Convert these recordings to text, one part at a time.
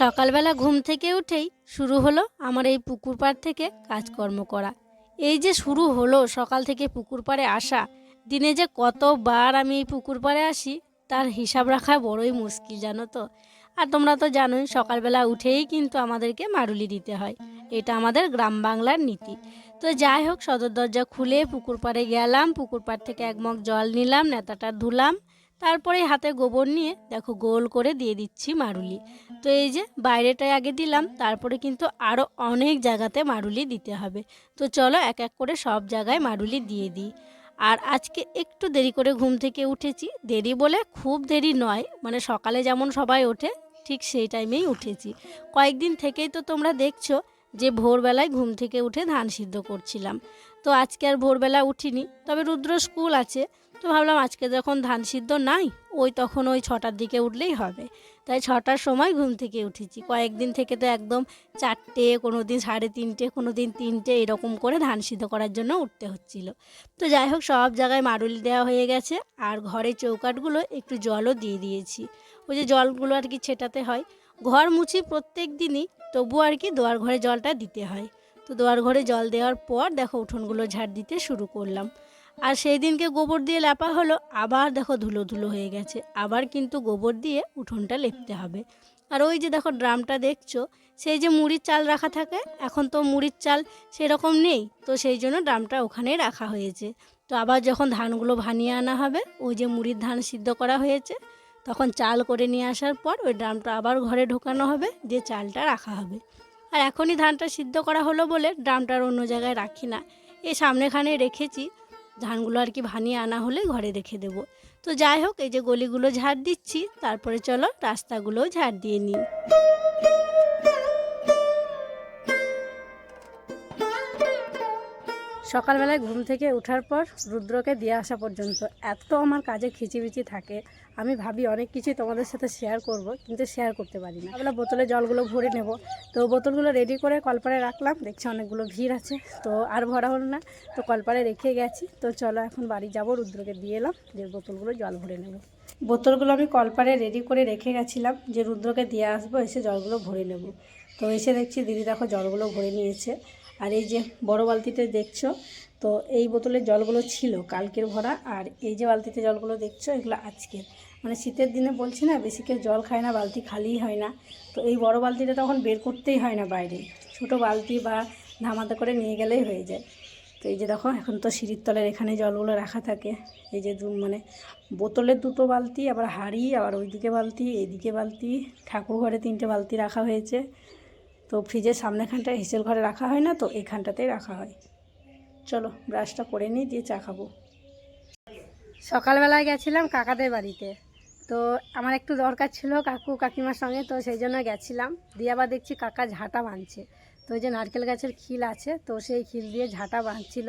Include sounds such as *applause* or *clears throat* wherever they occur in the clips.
সকালবেলা ঘুম থেকে উঠেই শুরু হলো আমার এই পুকুর পাড় থেকে কাজকর্ম করা। এই যে শুরু হলো, সকাল থেকে পুকুর পাড়ে আসা, দিনে যে কতবার আমি এই পুকুর পাড়ে আসি, তার হিসাব রাখা বড়ই মুশকিল, জানো তো। আর তোমরা তো জানোই, সকালবেলা উঠেই কিন্তু আমাদেরকে মারুলি দিতে হয়। এটা আমাদের গ্রাম বাংলার নীতি। তো যাই হোক, সদর দরজা খুলে পুকুর পাড়ে গেলাম, পুকুর পাড় থেকে এক মগ জল নিলাম, নেতাটা ধুলাম তারপরে হাতে গোবর নিয়ে দেখো গোল করে দিয়ে দিচ্ছি মারুলি। তো এই যে বাইরেটায় আগে দিলাম, তারপরে কিন্তু আরও অনেক জায়গাতে মারুলি দিতে হবে। তো চলো এক এক করে সব জায়গায় মারুলি দিয়ে দিই। আর আজকে একটু দেরি করে ঘুম থেকে উঠেছি। দেরি বলে খুব দেরি নয় মানে সকালে যেমন সবাই ওঠে, ঠিক সেই টাইমেই উঠেছি। কয়েকদিন থেকেই তো তোমরা দেখছ যে ভোরবেলায় ঘুম থেকে উঠে ধান সিদ্ধ করছিলাম। তো আজকে আর ভোরবেলা উঠিনি, তবে রুদ্র স্কুল আছে তো ভাবলাম আজকে যখন ধান সিদ্ধ নাই, ওই তখন ওই ছটার দিকে উঠলেই হবে। তাই ছটার সময় ঘুম থেকে উঠেছি। কয়েকদিন থেকে তো একদম চারটে, কোনো দিন সাড়ে তিনটে, কোনো দিন তিনটে এরকম করে ধান সিদ্ধ করার জন্য উঠতে হচ্ছিল। তো যাই হোক, সব জায়গায় মারুলি দেওয়া হয়ে গেছে। আর ঘরে চৌকাটগুলো একটু জলও দিয়ে দিয়েছি। ওই যে জলগুলো আর কি ছেটাতে হয়। ঘর মুছি প্রত্যেক দিনই তবু আর কি দোয়ার ঘরে জলটা দিতে হয়। তো দোয়ার ঘরে জল দেওয়ার পর দেখো উঠোনগুলো ঝাড় দিতে শুরু করলাম। আর সেই দিনকে গোবর দিয়ে লেপা হলো। আবার দেখো ধুলো ধুলো হয়ে গেছে। আবার কিন্তু গোবর দিয়ে উঠোনটা লেপতে হবে। আর ওই যে দেখো ড্রামটা দেখছ, সেই যে মুড়ির চাল রাখা থাকে, এখন তো মুড়ির চাল সেরকম নেই। তো সেই জন্য ড্রামটা ওখানেই রাখা হয়েছে। তো আবার যখন ধানগুলো ভানিয়ে আনা হবে, ওই যে মুড়ির ধান সিদ্ধ করা হয়েছে, তখন চাল করে নিয়ে আসার পর ওই ড্রামটা আবার ঘরে ঢোকানো হবে, দিয়ে চালটা রাখা হবে। আর এখনই ধানটা সিদ্ধ করা হলো বলে ড্রামটার অন্য জায়গায় রাখি না। এই সামনেখানে রেখেছি। ধানগুলো আর কি ভানিয়ে আনা হলে ঘরে রেখে দেবো। তো যাই হোক, এই যে গলিগুলো ঝাড় দিচ্ছি, তারপরে চলো রাস্তাগুলোও ঝাড় দিয়ে নিই। সকালবেলায় ঘুম থেকে ওঠার পর রুদ্রকে দিয়ে আসা পর্যন্ত এত আমার কাজে খিচিবিচি থাকে। আমি ভাবি অনেক কিছুই তোমাদের সাথে শেয়ার করব, কিন্তু শেয়ার করতে পারি না। আমরা বোতলে জলগুলো ভরে নেব। তো বোতলগুলো রেডি করে কলপারে রাখলাম। দেখছি অনেকগুলো ভিড় আছে, তো আর ভরা হলো না। তো কলপারে রেখে গেছি। তো চলো এখন বাড়ি যাব, রুদ্রকে দিয়ে এলাম যে বোতলগুলো জল ভরে নেব। বোতলগুলো আমি কলপারে রেডি করে রেখে গেছিলাম যে রুদ্রকে দিয়ে আসব, এসে জলগুলো ভরে নেব। তো এসে দেখছি দিদি দেখো জলগুলো ভরে নিয়েছে। আর এই যে বড় বালতিতে দেখছ, তো এই বোতলের জলগুলো ছিল কালকের ভরা, আর এই যে বালতিতে জলগুলো দেখছ, এগুলো আজকের। মানে শীতের দিনে বলছি না, বেশি কেউ জল খায় না, বালতি খালিই হয় না। তো এই বড় বালতিটা তখন বের করতেই হয় না বাইরে। ছোট বালতি বা ধামাতে করে নিয়ে গেলেই হয়ে যায়। তো এই যে দেখো, এখন তো সিঁড়ির তলের এখানে জলগুলো রাখা থাকে। এই যে দু মানে বোতলের দুটো বালতি, আবার হাঁড়ি, আবার ওইদিকে বালতি এইদিকে বালতি ঠাকুর ঘরে তিনটে বালতি রাখা হয়েছে। তো ফ্রিজের সামনেখানটায় হিসেল ঘরে রাখা হয় না, তো এখানটাতেই রাখা হয়। চলো, ব্রাশটা করে নিই, দিয়ে চা খাব। সকালবেলায় গেছিলাম কাকাদের বাড়িতে। তো আমার একটু দরকার ছিল কাকু কাকিমার সঙ্গে, তো সেই জন্য গেছিলাম। দিয়ে আবার দেখছি কাকা ঝাঁটা বাঁধছে। তো ওই যে নারকেল গাছের খিল আছে, তো সেই খিল দিয়ে ঝাঁটা বাঁধছিল।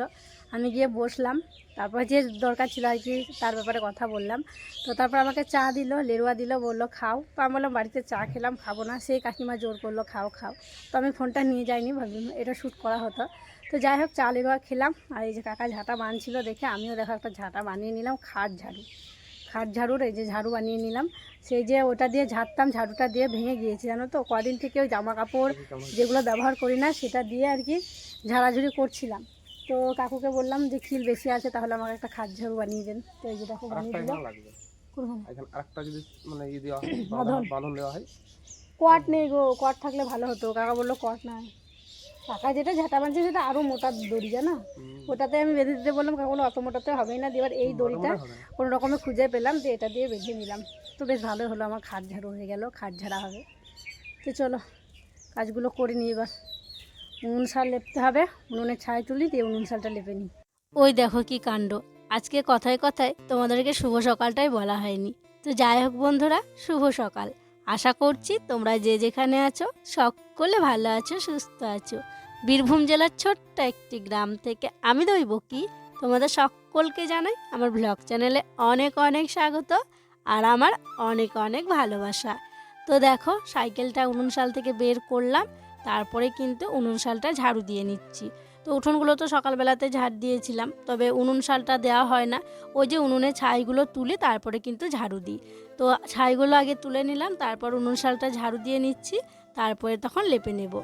আমি গিয়ে বসলাম, তারপর যে দরকার ছিল আর কি, তার ব্যাপারে কথা বললাম। তো তারপর আমাকে চা দিল, লেরুয়া দিল, বলল, খাও। তো আমি বললাম, বাড়িতে চা খেলাম, খাব না। সেই কাকিমা জোর করল, খাও খাও। তো আমি ফোনটা নিয়ে যাইনি, ভাবলাম এটা শ্যুট করা হতো। তো যাই হোক, চা, লেরুয়া খেলাম। আর এই যে কাকা ঝাঁটা বাঁধছিল দেখে আমিও দেখো একটা ঝাঁটা বানিয়ে নিলাম, খাট ঝাড়ু। খাট ঝাড়ুর এই যে ঝাড়ু বানিয়ে নিলাম। সেই যে ওটা দিয়ে ঝাড়তাম ঝাড়ুটা দিয়ে ভেঙে গিয়েছে জানো তো? কদিন থেকে ওই জামা কাপড় যেগুলো ব্যবহার করি না সেটা দিয়ে আর কি ঝাড়াঝুড়ি করছিলাম। তো কাকুকে বললাম যে খিল বেশি আছে তাহলে আমাকে একটা খাট ঝাড়ু বানিয়ে দেন। তো এই যে দেখো বানিয়ে দিল। আরেকটা যদি মানে ইয়ে দেওয়া হয় *clears throat* বাঁধন। বাঁধন- বাঁধন দেওয়া হয়। কোয়াট নেই গো কোয়াট থাকলে ভালো হতো। কাকা বলল কোয়াট নাই কাকা যেটা ঝাঁটা বানছে সেটা আরও মোটা দড়ি জানো? ওটাতে আমি বেঁধে দিতে বললাম কাকা বলল অত মোটাতে হবেই না। দিয়ে এবার এই দড়িটা কোনো রকমে খুঁজে পেলাম যে এটা দিয়ে বেঁধে নিলাম। তো বেশ ভালো হলো আমার খাট ঝাড়ু হয়ে গেল খাট ঝাড়া হবে। তো চলো কাজগুলো করে নিই এবার। উনুন শাল লেপতে হবে উনুনের ছাই তুলি দিয়ে উনুন শালটা লেপে নিই। ওই দেখো কি কাণ্ড। আজকে কথায় কথায় তোমাদেরকে শুভ সকালটাই বলা হয়নি। তো যাই হোক বন্ধুরা শুভ সকাল। আশা করছি তোমরা যে যেখানে আছো সকলে ভালো আছো, সুস্থ আছো। বীরভূম জেলার ছোট্ট একটি গ্রাম থেকে আমি দইব কি, তোমাদের সকলকে জানাই আমার ব্লগ চ্যানেলে অনেক অনেক স্বাগত আর আমার অনেক অনেক ভালোবাসা। তো দেখো, সাইকেলটা উনুন শাল থেকে বের করলাম, তারপরে কিন্তু উনুন শালটা ঝাড়ু দিয়ে নিচ্ছি। তো উঠোনগুলো তো সকালবেলাতে ঝাড় দিয়েছিলাম, তবে উনুন শালটা দেওয়া হয় না। ওই যে উনুনে ছাইগুলো তুলে তারপরে কিন্তু ঝাড়ু দিই। তো ছাইগুলো আগে তুলে নিলাম, তারপর উনুন শালটা ঝাড়ু দিয়ে নিচ্ছি, তারপরে তখন লেপে নেব।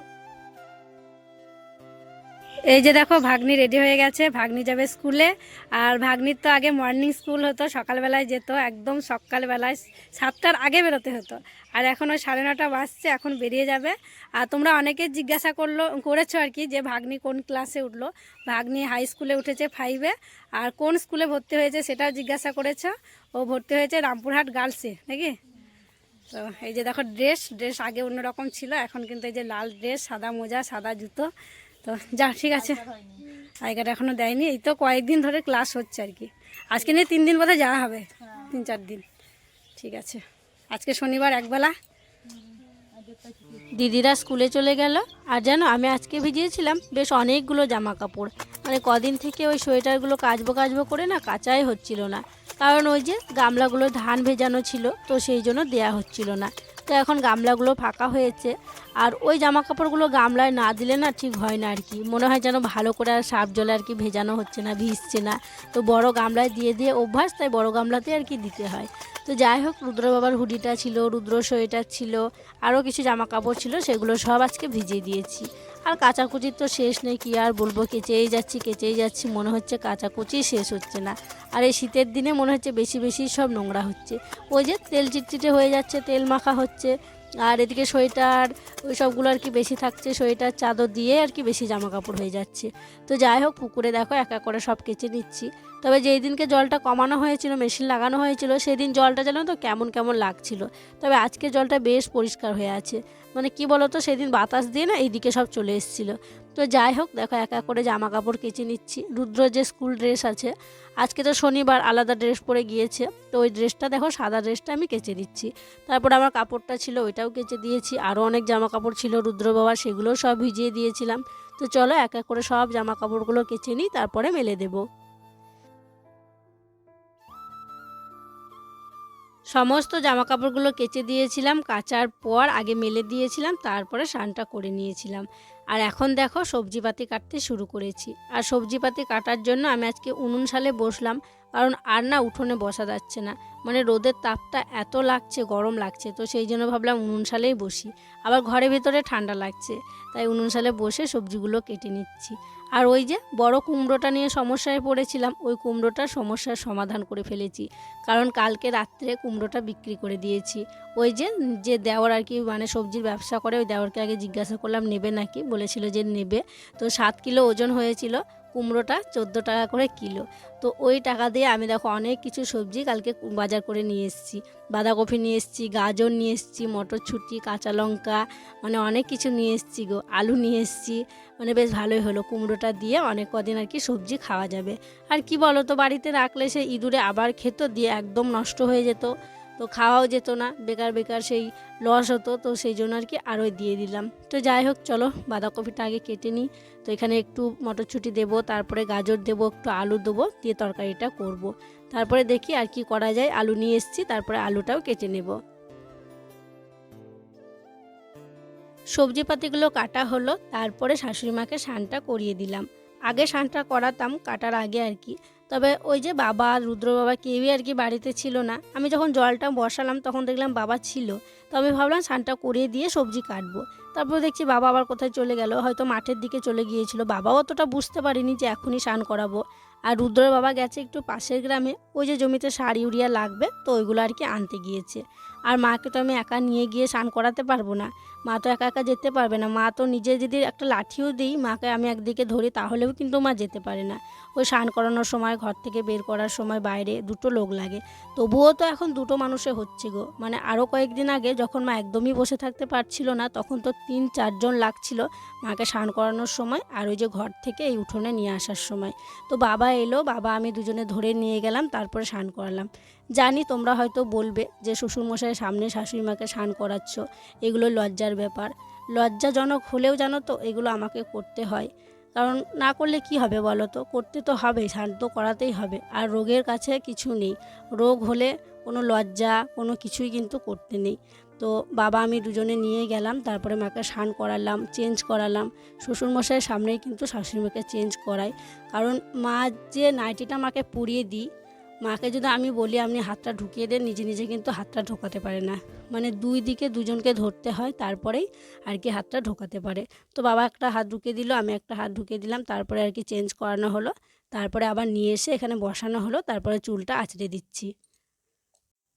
এই যে দেখো, ভাগ্নি রেডি হয়ে গেছে। ভাগ্নি যাবে স্কুলে আর ভাগ্নির তো আগে মর্নিং স্কুল হতো, সকালবেলায় যেত, একদম সকালবেলায় সাতটার আগে বেরোতে হতো। আর এখন ওই সাড়ে নটা বাজছে, এখন বেরিয়ে যাবে। আর তোমরা অনেকে জিজ্ঞাসা করল, করেছ আর কি, যে ভাগ্নি কোন ক্লাসে উঠল? ভাগ্নি হাই স্কুলে উঠেছে ফাইভে আর কোন স্কুলে ভর্তি হয়েছে সেটাও জিজ্ঞাসা করেছ? ও ভর্তি হয়েছে রামপুরহাট গার্লসে নাকি? তো এই যে দেখো ড্রেস ড্রেস আগে অন্যরকম ছিল, এখন কিন্তু এই যে লাল ড্রেস সাদা মোজা, সাদা জুতো। তো যা, ঠিক আছে। আইকার্ড এখনও দেয়নি, এই তো কয়েকদিন ধরে ক্লাস হচ্ছে আর কি। আজকে নিয়ে তিন দিন বোধহয় যাওয়া হবে, তিন চার দিন। ঠিক আছে। আজকে শনিবার একবেলা। দিদিরা স্কুলে চলে গেল, আর জানো, আমি আজকে ভিজিয়েছিলাম বেশ অনেকগুলো জামা কাপড় মানে কদিন থেকে ওই সোয়েটারগুলো কাচবো কাচবো করে না কাচাই হচ্ছিল না। কারণ ওই যে গামলাগুলো ধান ভেজানো ছিল, তো সেই জন্য দেয়া হচ্ছিল না। তো এখন গামলাগুলো ফাঁকা হয়েছে আর ওই জামা কাপড়গুলো গামলায় না দিলে না ঠিক হয় না আর কি। মনে হয় যেন ভালো করে আর সাপ জলে আর কি ভেজানো হচ্ছে না, ভিজছে না। তো বড় গামলায় দিয়ে দিয়ে অভ্যাস, তাই বড় গামলাতে আর কি দিতে হয়। তো যাই হোক রুদ্র বাবার হুডিটা ছিল রুদ্র সোয়েটার ছিল, আরও কিছু জামা কাপড় ছিল, সেগুলো সব আজকে ভিজিয়ে দিয়েছি। আর কাচাকুচির তো শেষ নেই, কি আর বলব, কেচেই যাচ্ছি কেচেই যাচ্ছি, মনে হচ্ছে কাচাকুচি শেষ হচ্ছে না। আর এই শীতের দিনে মনে হচ্ছে বেশি বেশি সব নোংরা হচ্ছে। ওই যে তেল চিটচিটে হয়ে যাচ্ছে, তেল মাখা হচ্ছে আর এদিকে সোয়েটার, ওই সবগুলো আর কি বেশি থাকছে। সোয়েটার, চাদর দিয়ে আর কি বেশি জামা কাপড় হয়ে যাচ্ছে। তো যাই হোক, পুকুরে দেখো, একা করে সব কেচে নিচ্ছি। তবে যেই দিনকে জলটা কমানো হয়েছিল, মেশিন লাগানো হয়েছিল সেদিন জলটা যেন তো কেমন কেমন লাগছিল। তবে আজকে জলটা বেশ পরিষ্কার হয়ে আছে। মানে কি বলতো, সেদিন বাতাস দিয়ে না এইদিকে সব চলে এসেছিল। তো যাই হোক, দেখো এক এক করে জামা কাপড় কেচে নিচ্ছি। রুদ্র যে স্কুল ড্রেস আছে, আজকে তো শনিবার আলাদা ড্রেস পরে গিয়েছে। তো ওই ড্রেসটা দেখো, সাদা ড্রেসটা আমি কেচে দিচ্ছি তারপর আমার কাপড়টা ছিল, ওইটাও কেচে দিয়েছি। আরও অনেক জামা কাপড় ছিল, রুদ্র বাবা সেগুলোও সব ভিজিয়ে দিয়েছিলাম। তো চলো এক এক করে সব জামা কাপড়গুলো কেচে নিই, তারপরে মেলে দেবো। সমস্ত জামা কাপড়গুলো কেচে দিয়েছিলাম, কাচার পর আগে মেলে দিয়েছিলাম, তারপরে স্নানটা করে নিয়েছিলাম। আর এখন দেখো সবজিপাতি কাটতে শুরু করেছি। আর সবজিপাতি কাটার জন্য আমি আজকে উনুন সালে বসলাম। কারণ আর না উঠোনে বসা যাচ্ছে না। মানে রোদের তাপটা এত লাগছে, গরম লাগছে, তো সেই জন্য ভাবলাম উনুন সালেই বসি। আবার ঘরের ভেতরে ঠান্ডা লাগছে, তাই উনুন সালে বসে সবজিগুলো কেটে নিচ্ছি। আর ওই যে বড় কুমড়োটা নিয়ে সমস্যায় পড়েছিলাম, ওই কুমড়োটার সমস্যার সমাধান করে ফেলেছি। কারণ কালকে রাত্রে কুমড়োটা বিক্রি করে দিয়েছি। ওই যে যে দেওয়ার আর কি মানে সবজির ব্যবসা করে, ওই দেওয়ারকে আগে জিজ্ঞাসা করলাম, নেবে নাকি? বলেছিল যে নেবে। তো সাত কিলো ওজন হয়েছিল কুমড়োটা চোদ্দ টাকা করে কিলো। তো ওই টাকা দিয়ে আমি দেখো অনেক কিছু সবজি কালকে বাজার করে নিয়ে এসেছি। বাঁধাকপি নিয়ে এসেছি, গাজর নিয়ে এসেছি মটরছুটি কাঁচা লঙ্কা মানে অনেক কিছু নিয়ে এসেছি গো, আলু নিয়ে এসেছি। মানে বেশ ভালোই হলো কুমড়োটা দিয়ে অনেক কদিন আর কি সবজি খাওয়া যাবে। আর কি বলো তো বাড়িতে রাখলে সে ইঁদুরে আবার খেত, দিয়ে একদম নষ্ট হয়ে যেত। তো খাওয়াও যেত না, বেকার বেকার সেই লস হতো, তো সেই জন্য আর কি আরও দিয়ে দিলাম। তো যাই হোক, চলো বাঁধাকপিটা আগে কেটে নিই। তো এখানে একটু মটরশুঁটি দেবো, তারপরে গাজর দেবো, একটু আলু দেবো, দিয়ে তরকারিটা করব। তারপরে দেখি আর কি করা যায়। আলু নিয়ে এসেছি, তারপরে আলুটাও কেটে নেব। সবজিপাতিগুলো কাটা হলো, তারপরে শাশুড়ি মাকে স্নানটা করিয়ে দিলাম। আগে স্নানটা করাতাম, কাটার আগে আর কি। তবে ওই যে বাবা, রুদ্র বাবা কেউই আর কি বাড়িতে ছিল না। আমি যখন জলটা বসালাম তখন দেখলাম বাবা ছিল। তো আমি ভাবলাম স্নানটা করিয়ে দিয়ে সবজি কাটবো। তারপর দেখছি বাবা আবার কোথায় চলে গেল। হয়তো মাঠের দিকে চলে গিয়েছিল। বাবাও অতটা বুঝতে পারিনি যে এখনই স্নান করাবো। আর রুদ্রর বাবা গেছে একটু পাশের গ্রামে। ওই যে জমিতে সার, ইউরিয়া লাগবে, তো ওইগুলো আর কি আনতে গিয়েছে। আর মাকে তো আমি একা নিয়ে গিয়ে স্নান করাতে পারব না। মা তো একা একা যেতে পারবে না। মা তো নিজে যদি একটা লাঠিও দিই, মাকে আমি একদিকে ধরি তাহলেও কিন্তু মা যেতে পারে না। ওই স্নান করানোর সময়, ঘর থেকে বের করার সময় বাইরে দুটো লোক লাগে। তবুও তো এখন দুটো মানুষে হচ্ছে গো। মানে আরও কয়েকদিন আগে যখন মা একদমই বসে থাকতে পারছিল না, তখন তো তিন, চারজন লাগছিল মাকে স্নান করানোর সময় আর ওই যে ঘর থেকে এই উঠোনে নিয়ে আসার সময়। তো বাবা এলো, বাবা আমি দুজনে ধরে নিয়ে গেলাম, তারপরে স্নান করালাম। জানি তোমরা হয়তো বলবে যে শ্বশুরমশাইয়ের সামনে শাশুড়ি মাকে স্নান করাচ্ছ, এগুলো লজ্জার ব্যাপার। লজ্জাজনক হলেও জানো তো এগুলো আমাকে করতে হয়। কারণ না করলে কি হবে বলো তো? করতে তো হবে স্নান তো করাতেই হবে। আর রোগের কাছে কিছু নেই। রোগ হলে কোনো লজ্জা, কোনো কিছুই কিন্তু করতে নেই। তো বাবা আমি দুজনে নিয়ে গেলাম, তারপরে মাকে স্নান করালাম, চেঞ্জ করালাম। শ্বশুরমশাইয়ের সামনেই কিন্তু শাশুড়িমাকে চেঞ্জ করাই কারণ মা যে নাইটিটা মাকে পরিয়ে দিই মাকে যদি আমি বলি, আপনি হাতটা ঢুকিয়ে দেন, নিজে নিজে কিন্তু হাতটা ঢোকাতে পারে না। মানে দুই দিকে দুজনকে ধরতে হয়, তারপরেই আর কি হাতটা ঢোকাতে পারে। তো বাবা একটা হাত ঢুকিয়ে দিল, আমি একটা হাত ঢুকিয়ে দিলাম, তারপরে আর কি চেঞ্জ করানো হলো। তারপরে আবার নিয়ে এসে এখানে বসানো হলো, তারপরে চুলটা আঁচড়ে দিচ্ছি।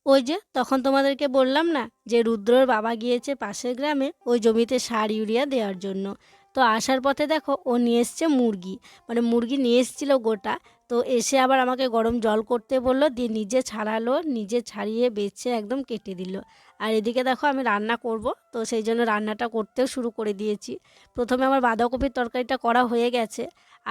ওই যে, তখন তোমাদেরকে বললাম না, যে রুদ্রর বাবা গিয়েছে পাশের গ্রামে, ওই জমিতে সার ইউরিয়া দেওয়ার জন্য। তো আসার পথে দেখো, ও নিয়ে এসছে মুরগি। মানে মুরগি নিয়ে এসেছিল গোটা তো এসে আবার আমাকে গরম জল করতে বলল, দিয়ে নিজে ছাড়ালো, নিজে ছাড়িয়ে বেছে একদম কেটে দিল। আর এদিকে দেখো আমি রান্না করব, তো সেই জন্য রান্নাটা করতেও শুরু করে দিয়েছি। প্রথমে আমার বাঁধাকপির তরকারিটা করা হয়ে গেছে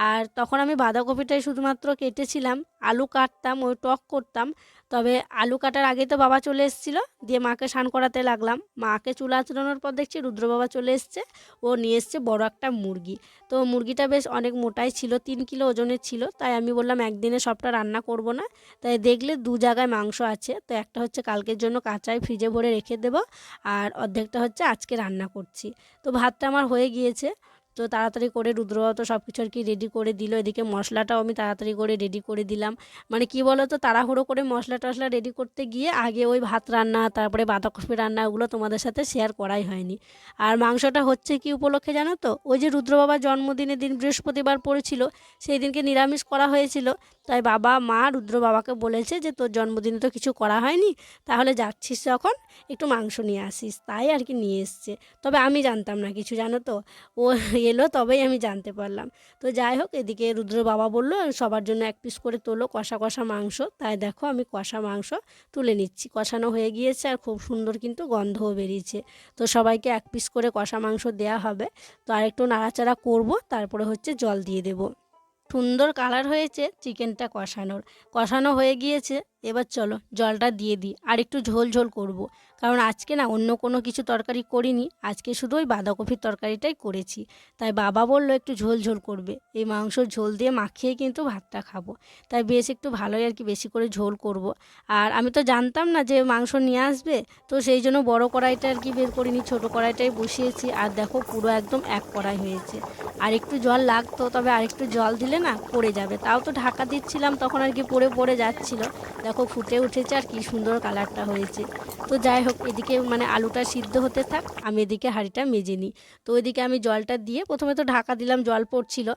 আর তখন আমি বাঁধাকপিটাই শুধুমাত্র কেটেছিলাম, আলু কাটতাম, ওই টক করতাম। তবে আলু কাটার আগে তো বাবা চলে এসেছিল, দিয়ে মাকে স্নান করাতে লাগলাম। মাকে চুলা আচড়ানোর পর দেখছি রুদ্র বাবা চলে এসছে, ও নিয়ে এসছে বড় একটা মুরগি। তো মুরগিটা বেশ অনেক মোটাই ছিল, তিন কিলো ওজনের ছিল, তাই আমি বললাম একদিনে সবটা রান্না করব না। তাই দেখলে দু জায়গায় মাংস আছে, তো একটা হচ্ছে কালকের জন্য কাঁচাই ফ্রিজে ভরে রেখে দেবো, আর অর্ধেকটা হচ্ছে আজকে রান্না করছি। তো ভাতটা আমার হয়ে গিয়েছে তো তাড়াতাড়ি করে রুদ্রবাবু তো সব কিছু আর কি রেডি করে দিল। এদিকে মশলাটাও আমি তাড়াতাড়ি করে রেডি করে দিলাম। মানে কি বলো তো তাড়াহুড়ো করে মশলা টশলা রেডি করতে গিয়ে আগে ওই ভাত রান্না, তারপরে বাঁধাকপি রান্না ওগুলো তোমাদের সাথে শেয়ার করাই হয়নি। আর মাংসটা হচ্ছে কি উপলক্ষে জানো তো? ওই যে রুদ্রবাবার জন্মদিনের দিন বৃহস্পতিবার পড়েছিল, সেই দিনকে নিরামিষ করা হয়েছিল। তাই বাবা, মা রুদ্র বাবাকে বলেছে যে, তোর জন্মদিনে তো কিছু করা হয়নি, তাহলে যাচ্ছিস যখন, একটু মাংস নিয়ে আসিস। তাই আর কি নিয়ে এসছে। তবে আমি জানতাম না কিছু, জানো তো? ও এলো, তবেই আমি জানতে পারলাম। তো যাই হোক, এদিকে রুদ্র বাবা বলল, সবার জন্য এক পিস করে তোলো কষা কষা মাংস। তাই দেখো, আমি কষা মাংস তুলে নিচ্ছি। কষানো হয়ে গিয়েছে আর খুব সুন্দর কিন্তু গন্ধও বেরিয়েছে। তো সবাইকে এক পিস করে কষা মাংস দেয়া হবে। তো আরেকটু নাড়াচাড়া করব, তারপরে হচ্ছে জল দিয়ে দেবো। সুন্দর কালার হয়েছে চিকেনটা কষানোর। কষানো হয়ে গিয়েছে। এবার চলো জলটা দিয়ে দিই। আর একটু ঝোল ঝোল করব। কারণ আজকে না অন্য কোনো কিছু তরকারি করিনি। আজকে শুধু ওই বাঁধাকপির তরকারিটাই করেছি। তাই বাবা বলল একটু ঝোল ঝোল করবে। এই মাংস ঝোল দিয়ে মাখিয়ে কিন্তু ভাতটা খাব। তাই বেশ একটু ভালোই আর কি বেশি করে ঝোল করব। আর আমি তো জানতাম না যে মাংস নিয়ে আসবে। তো সেই জন্য বড় কড়াইটা আর কি বের করিনি, ছোটো কড়াইটাই বসিয়েছি। আর দেখো পুরো একদম এক কড়াই হয়েছে। আর একটু জল লাগতো, তবে আর একটু জল দিলে না পড়ে যাবে। তাও তো ঢাকা দিচ্ছিলাম, তখন আর কি পড়ে পড়ে যাচ্ছিল। দেখো ফুটে উঠেছে আর কি সুন্দর কালারটা হয়েছে। তো যাই হোক, এদিকে মানে আলুটা সিদ্ধ হতে থাক, আমি এদিকে হাঁড়িটা মেজে নিই। তো ওইদিকে আমি জলটা দিয়ে প্রথমে তো ঢাকা দিলাম, জল পড়ছিল।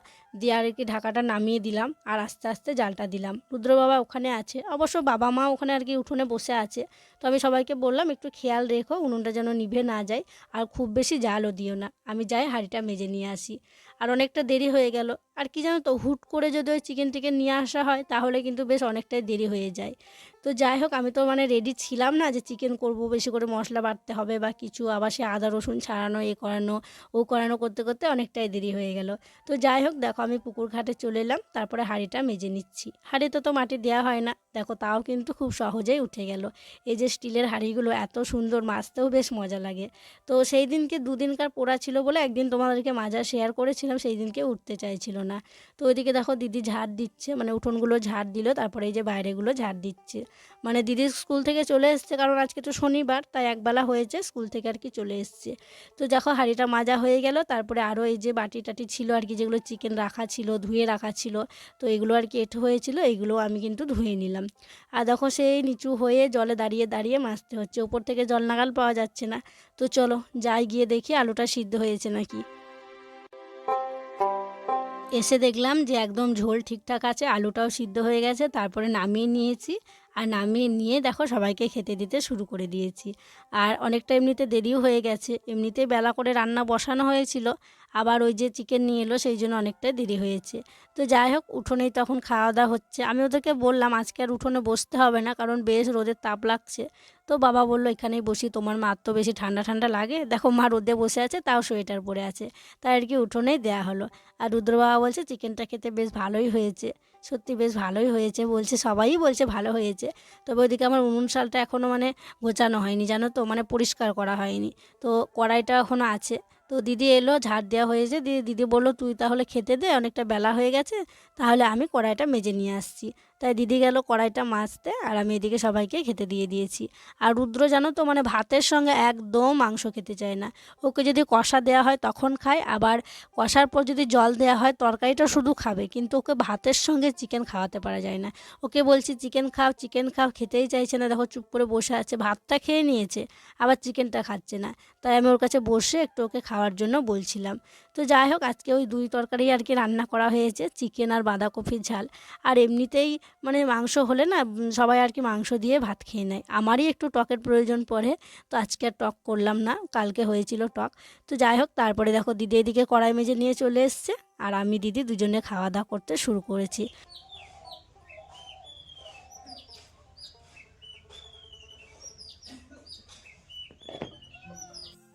দিয়ে আর কি ঢাকাটা নামিয়ে দিলাম আর আস্তে আস্তে জালটা দিলাম। রুদ্র বাবা ওখানে আছে, অবশ্য বাবা মা ওখানে আর কি উঠোনে বসে আছে। তো আমি সবাইকে বললাম, একটু খেয়াল রেখো, উনুনটা যেন নিভে না যায়, আর খুব বেশি জালও দিও না। আমি যাই হাঁড়িটা মেজে নিয়ে আসি। আর অনেকটা দেরি হয়ে গেল আর কি জানো তো, হুট করে যদি ওই চিকেন টিকেন নিয়ে আসা হয়, তাহলে কিন্তু বেশ অনেকটাই দেরি হয়ে যায়। তো যাই হোক, আমি তো মানে রেডি ছিলাম না যে চিকেন করব, বেশি করে মশলা বাটতে হবে বা কিছু আবার সে আদা, রসুন ছাড়ানো, এ করানো, ও করানো করতে করতে অনেকটাই দেরি হয়ে গেল। তো যাই হোক, দেখো আমি পুকুর ঘাটে চলে এলাম, তারপরে হাঁড়িটা মেজে নিচ্ছি। হাঁড়িতে তো মাটি দেওয়া হয় না, দেখো তাও কিন্তু খুব সহজেই উঠে গেল। এই যে স্টিলের হাঁড়িগুলো এত সুন্দর, মাজতেও বেশ মজা লাগে। তো সেই দিনকে দুদিনকার পোড়া ছিল বলে একদিন তোমাদেরকে মাজা শেয়ার করেছিলাম, সেই দিনকে উঠতে চাইছিল না। তো ওইদিকে দেখো দিদি ঝাড় দিচ্ছে মানে উঠোনগুলো ঝাড় দিল, তারপরে এই যে বাইরেগুলো ঝাড় দিচ্ছে। মানে দিদি স্কুল থেকে চলে এসছে, কারণ আজকে তো শনিবার, তাই একবেলা হয়েছে, স্কুল থেকে আর কি চলে এসছে। তো দেখো হাঁড়িটা মাজা হয়ে গেল, তারপরে আরও এই যে বাটি টাটি ছিল আর কি, যেগুলো চিকেন রাখা ছিল, ধুয়ে রাখা ছিল, তো এগুলো আর কি এঁঠো হয়েছিল, এগুলো আমি কিন্তু ধুয়ে নিলাম। আর দেখো সেই নিচু হয়ে জলে দাঁড়িয়ে দাঁড়িয়ে মাছতে হচ্ছে, ওপর থেকে জল নাগাল পাওয়া যাচ্ছে না। তো চলো যাই গিয়ে দেখি আলুটা সিদ্ধ হয়েছে নাকি। এসে দেখলাম যে একদম ঝোল ঠিকঠাক আছে, আলুটাও সিদ্ধ হয়ে গেছে, তারপরে নামিয়ে নিয়েছি। আর নামিয়ে নিয়ে দেখো সবাইকে খেতে দিতে শুরু করে দিয়েছি। আর অনেকটা এমনিতে দেরিও হয়ে গেছে, এমনিতেই বেলা করে রান্না বসানো হয়েছিল, আবার ওই যে চিকেন নিয়ে এলো, সেই জন্য অনেকটাই দেরি হয়েছে। তো যাই হোক, উঠোনেই তখন খাওয়া দাওয়া হচ্ছে। আমি ওদেরকে বললাম, আজকে আর উঠোনে বসতে হবে না, কারণ বেশ রোদের তাপ লাগছে। তো বাবা বলল, এখানেই বসি, তোমার মা তো বেশি ঠান্ডা ঠান্ডা লাগে। দেখো মা রোদে বসে আছে, তাও সোয়েটার পরে আছে। তাই আর কি উঠোনেই দেওয়া হলো। আর রুদ্র বাবা বলছে, চিকেনটা খেতে বেশ ভালোই হয়েছে, সত্যি বেশ ভালোই হয়েছে। বলছে, সবাই বলছে ভালো হয়েছে। তবে ওইদিকে আমার উনুন শালটা এখনও মানে গোছানো হয়নি, জানো তো মানে পরিষ্কার করা হয়নি। তো কড়াইটা এখনও আছে। তো দিদি এলো, ঝাড় দেওয়া হয়েছে। দিয়ে দিদি বলল, তুই তাহলে খেতে দে, অনেকটা বেলা হয়ে গেছে, তাহলে আমি কড়াইটা মেজে নিয়ে আসছি। তাই দিদি গেল কড়াইটা মাজতে আর আমি এদিকে সবাইকে খেতে দিয়ে দিয়েছি। আর রুদ্র জানো তো মানে ভাতের সঙ্গে একদম মাংস খেতে চায় না। ওকে যদি কষা দেওয়া হয় তখন খায়, আবার কষার পর যদি জল দেওয়া হয় তরকারিটা শুধু খাবে। কিন্তু ওকে ভাতের সঙ্গে চিকেন খাওয়াতে পারা যায় না। ওকে বলছি, চিকেন খাও চিকেন খাও, খেতেই চাইছে না। দেখো চুপ করে বসে আছে, ভাতটা খেয়ে নিয়েছে, আবার চিকেনটা খাচ্ছে না। তাই আমি ওর কাছে বসে একটু ওকে খাওয়ার জন্য বলছিলাম। তো যাই হোক, আজকে ওই দুই তরকারি আর কি রান্না করা হয়েছে চিকেন আর বাঁধাকপির ঝাল। আর এমনিতেই মানে মাংস হলে না সবাই আর কি মাংস দিয়ে ভাত খেয়ে নেয়। আমারই একটু টকের প্রয়োজন পড়ে, তো আজকে আর টক করলাম না, কালকে হয়েছিল টক। তো যাই হোক, তারপরে দেখো দিদি এদিকে কড়াই মেজে নিয়ে চলে এসছে, আর আমি দিদি দুজনে খাওয়া দাওয়া করতে শুরু করেছি।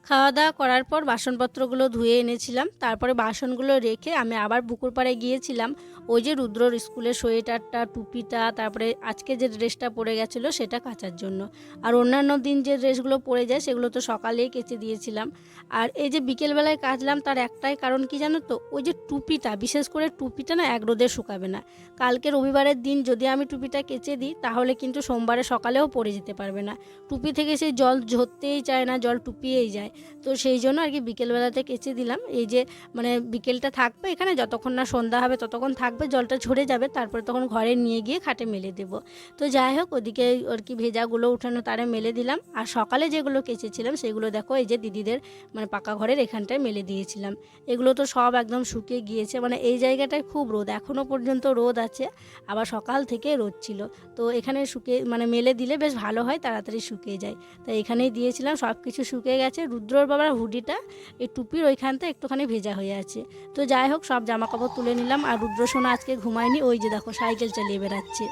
খাওয়া দাওয়া করার পর বাসনপত্রগুলো ধুয়ে এনেছিলাম। তারপরে বাসনগুলো রেখে আমি আবার পুকুর পাড়ে গিয়েছিলাম। ওই যে রুদ্রর স্কুলের সোয়েটারটা, টুপিটা, তারপরে আজকে যে ড্রেসটা পরে গেছিল সেটা কাচার জন্য। আর অন্যান্য দিন যে ড্রেসগুলো পরে যায় সেগুলো তো সকালেই কেচে দিয়েছিলাম। আর এই যে বিকেলবেলায় কাচলাম তার একটাই কারণ কি জানো তো? ওই যে টুপিটা, বিশেষ করে টুপিটা না এক রোদে শুকাবে না। কালকে রবিবারের দিন যদি আমি টুপিটা কেচে দিই, তাহলে কিন্তু সোমবারে সকালেও পরে যেতে পারবে না। টুপি থেকে সেই জল ঝরতেই চায় না, জল টুপিয়েই যায়। তো সেই জন্য আর কি বিকেলবেলাতে কেচে দিলাম। এই যে মানে বিকেলটা থাকবে এখানে, যতক্ষণ না সন্ধ্যা হবে ততক্ষণ থাকবে। জলটা ঝরে যাবে, তারপরে তখন ঘরে নিয়ে গিয়ে খাটে মেলে দেব। তো যাই হোক, ওদিকে আর কি ভেজাগুলো উঠানো তারে মেলে দিলাম। আর সকালে যেগুলো কেচেছিলাম, সেগুলো দেখো, এই যে দিদিদের মানে পাকা ঘরের এখানটায় মেলে দিয়েছিলাম। এগুলো তো সব একদম শুকিয়ে গিয়েছে মানে এই জায়গাটায় খুব রোদ এখনও পর্যন্ত রোদ আছে, আবার সকাল থেকে রোদ ছিল। তো এখানে শুকিয়ে মানে মেলে দিলে বেশ ভালো হয়, তাড়াতাড়ি শুকিয়ে যায়। তাই এখানেই দিয়েছিলাম সব কিছু শুকিয়ে গেছে। রুদ্রর বাবার হুডিটা এই টুপির ওইখানটা একটুখানি ভেজা হয়ে আছে। তো যাই হোক, সব জামা কাপড় তুলে নিলাম, আর রুদ্র সোনা আজকে ঘুমায়নি, ওই যে দেখো সাইকেল চালিয়ে বেড়াচ্ছে।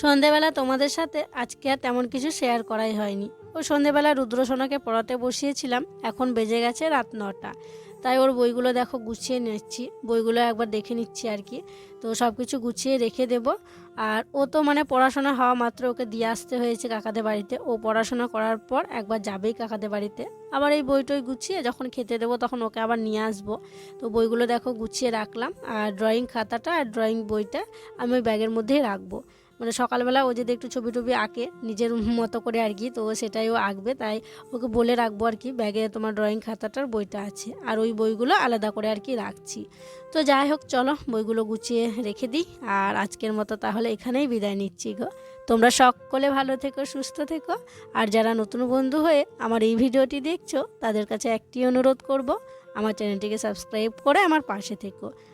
সন্ধেবেলা তোমাদের সাথে আজকে আর তেমন কিছু শেয়ার করাই হয়নি। ও সন্ধেবেলা রুদ্রসোনাকে পড়াতে বসিয়েছিলাম, এখন বেজে গেছে রাত নটা। তাই ওর বইগুলো দেখো গুছিয়ে নিচ্ছি। বইগুলো একবার দেখে নিচ্ছি আর কি। তো সব কিছু গুছিয়ে রেখে দেব। আর ও তো মানে পড়াশোনা হওয়া মাত্র ওকে দিয়ে আসতে হয়েছে কাকাদের বাড়িতে। ও পড়াশোনা করার পর একবার যাবেই কাকাদের বাড়িতে। আবার এই বইটই গুছিয়ে যখন খেতে দেবো তখন ওকে আবার নিয়ে আসব। তো বইগুলো দেখো গুছিয়ে রাখলাম। আর ড্রয়িং খাতাটা আর ড্রয়িং বইটা আমি ওই ব্যাগের মধ্যেই রাখব। মানে সকালবেলা ও যদি একটু ছবি টবি আঁকে নিজের মতো করে আর কি, তো সেটাই ও আঁকবে। তাই ওকে বলে রাখব আর কি, ব্যাগে তোমার ড্রয়িং খাতাটার বইটা আছে। আর ওই বইগুলো আলাদা করে আর কি রাখছি। তো যাই হোক, চলো বইগুলো গুছিয়ে রেখে দিই। আর আজকের মতো তাহলে এখানেই বিদায় নিচ্ছি গো। তোমরা সকলে ভালো থেকো, সুস্থ থেকো। আর যারা নতুন বন্ধু হয়ে আমার এই ভিডিওটি দেখছ, তাদের কাছে একটি অনুরোধ করব, আমার চ্যানেলটিকে সাবস্ক্রাইব করে আমার পাশে থেকো।